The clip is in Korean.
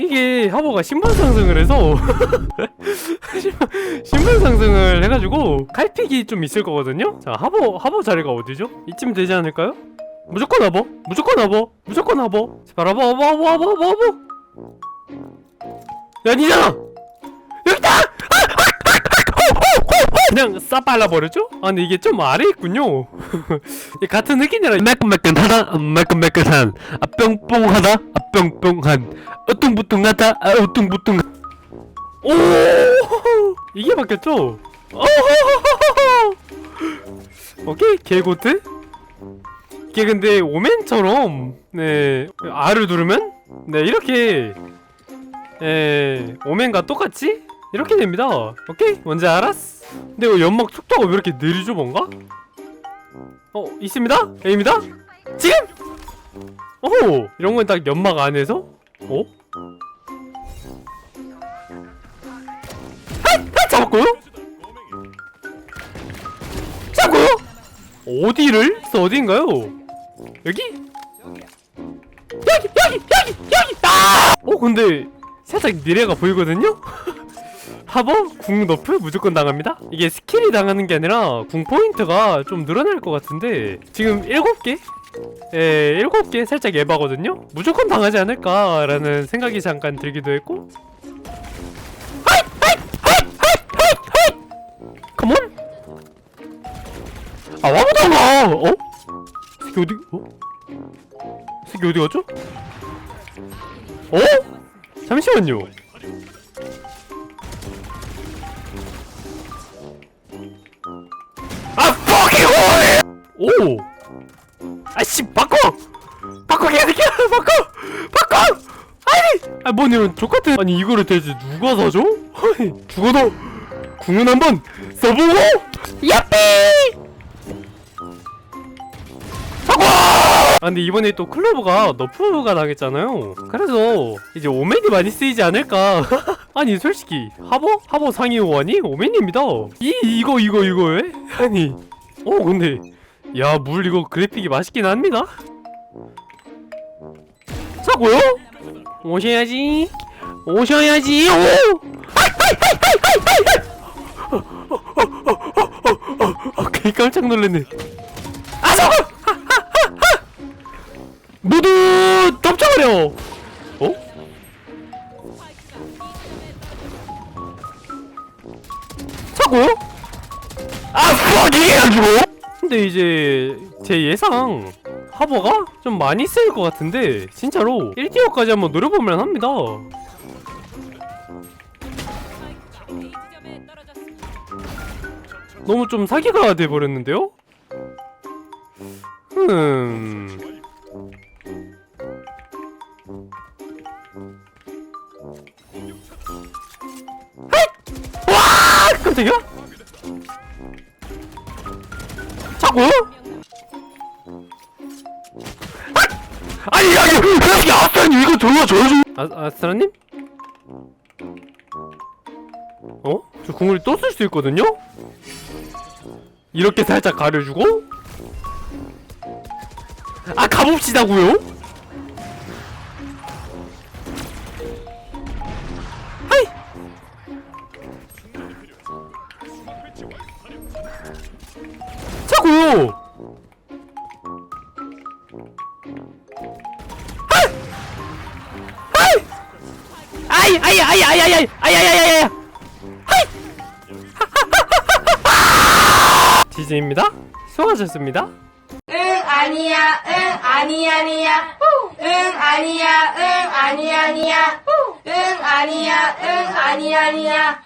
이게 하버가 신분 상승을 해서 신분- 상승을 해가지고 칼픽이 좀 있을 거거든요. 자 하버 하버 자리가 어디죠? 이쯤 되지 않을까요? 무조건 하버, 무조건 하버, 무조건 하버. 제발 하버, 하버, 하버, 하버, 하버. 야 니잖아. 그냥 싹 발라버렸죠? 아 근데 이게 좀 아래 있군요. 이 같은 흑인이라 매끈매끈하다, 매끈매끈한, 아 뿅뿅하다, 아 뿅뿅한, 어뚱부뚱하다, 아 어뚱부뚱. 오 이게 바뀌었죠? 오케이 개고트. 이게 근데 오맨처럼 네 R을 누르면 네 이렇게 예 오맨과 똑같이 이렇게 됩니다. 오케이 뭔지 알았어? 근데 이거 연막 속도가 왜 이렇게 느리죠 뭔가? 어 있습니다. A입니다. 지금. 오 이런 건 딱 연막 안에서 어? 아, 아, 잡았고요? 잡고요? 어디를? 어디인가요? 여기? 여기 여기 여기 여기 아! 어 근데 살짝 미래가 보이거든요? 하버 궁 너프 무조건 당합니다. 이게 스킬이 당하는 게 아니라 궁 포인트가 좀 늘어날 것 같은데 지금 7개? 예, 7개 살짝 에바거든요? 무조건 당하지 않을까라는 생각이 잠깐 들기도 했고! 컴온! 아 와보다 가! 어? 새끼 어디? 어? 새끼 어디 갔죠? 어? 잠시만요. 오! 아씨 바꿔! 바꿔 개새끼야 바꿔! 바꿔! 아니! 아 이런 족같은 아니 이거를 대체 누가 사줘? 아니 죽어도 궁은 한번 써보고 야삐! 아 근데 이번에 또 클로브가 너프가 당했잖아요 그래서 이제 오맨이 많이 쓰이지 않을까 아니 솔직히 하버? 하버 상위 호환이 오맨입니다 이 이거 이거 이거 왜? 아니 어 근데 야 물 이거 그래픽이 맛있긴 합니다 사고요? 오셔야지 오셔야지 오! 아, 괜히 깜짝 놀랐네 아 사고! 모두 덮쳐버려! 어? 차고요? 아, fuck, 이게 안 죽어? 근데 이제, 제 예상, 하버가 좀 많이 쓰일 것 같은데, 진짜로, 1티어까지 한번 노려보면 합니다. 너무 좀 사기가 돼버렸는데요? 음... 와! 깜짝이야? 자고? 아! 아니 야 이거 이거 아스라님 이거 줘야죠 아, 아스라님? 어? 저 궁을 또 쓸 수 있거든요? 이렇게 살짝 가려주고 아 가봅시다고요? 하이 하이 아이 아이 아이 아이 아이 아이 아이 아이. 아이. 지지입니다. 수고하셨습니다. 응 아니야 응 아니 아니야. 응 아니야 응 아니 아니야. 응 아니야 응 아니 아니야